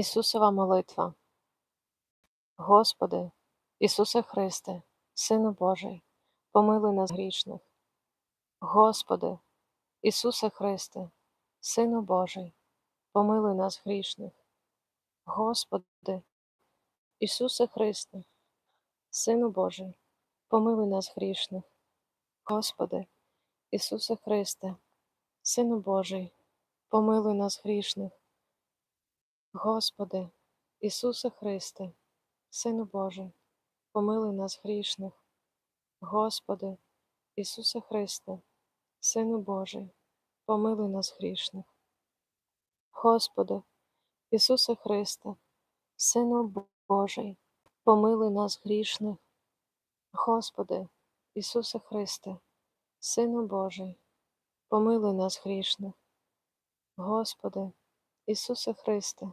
Ісусова молитва. Господи, Ісусе Христе, Сину Божий, помилуй нас грішних. Господи, Ісусе Христе, Сину Божий, помилуй нас грішних. Господи, Ісусе Христе, Сину Божий, помилуй нас грішних. Господи, Ісусе Христе, Сину Божий, помилуй нас грішних. Господи, Ісусе Христе, Сину Божий, помилуй нас грішних. Господи, Ісусе Христе, Сину Божий, помилуй нас грішних. Господи, Ісусе Христе, Сину Божий, помилуй нас грішних. Господи, Ісусе Христе, Сину Божий, помилуй нас грішних. Господи, Ісусе Христе,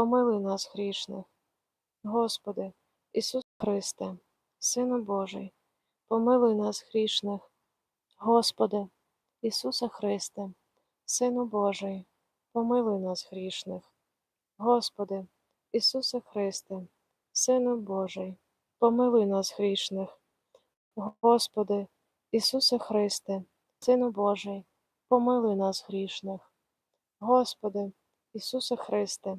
помилуй нас грішних. Господи, Ісусе Христе, Сину Божий, помилуй нас грішних. Господи, Ісусе Христе, Сину Божий, помилуй нас грішних. Господи, Ісусе Христе, Сину Божий, помилуй нас грішних. Господи, Ісусе Христе, Сину Божий, помилуй нас грішних. Господи, Ісусе Христе,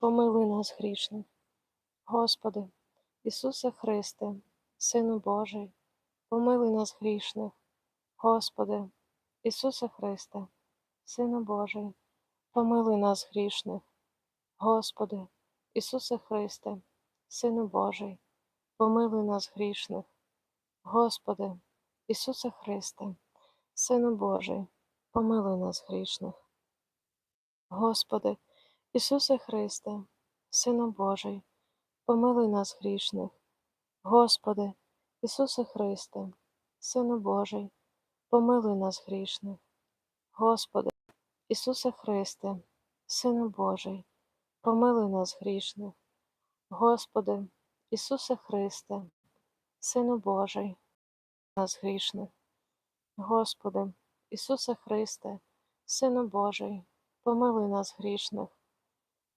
помилуй нас грішних. Господи, Ісусе Христе, Сину Божий, помилуй нас грішних. Господи, Ісусе Христе, Сину Божий, помилуй нас грішних. Господи, Ісусе Христе, Сину Божий, помилуй нас грішних. Господи, Ісусе Христе, Сину Божий, помилуй нас грішних. Господи, Ісусе Христе, Сину Божий, помилуй нас грішних. Господи, Ісусе Христе, Сину Божий, помилуй нас грішних. Господи, Ісусе Христе, Сину Божий, помилуй нас грішних. Господи, Ісусе Христе, Сину Божий, нас грішних. Господи, Ісусе Христе, Сину Божий, помилуй нас грішних.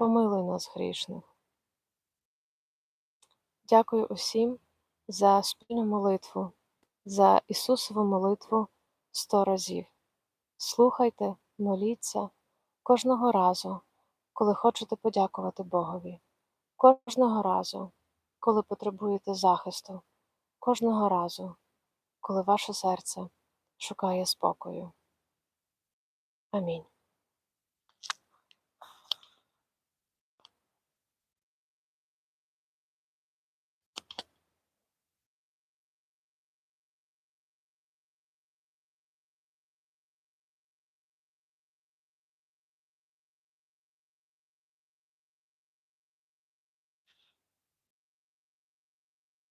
помилуй нас грішних. Дякую усім за спільну молитву, за Ісусову молитву сто разів. Слухайте, моліться кожного разу, коли хочете подякувати Богові, кожного разу, коли потребуєте захисту, кожного разу, коли ваше серце шукає спокою. Амінь.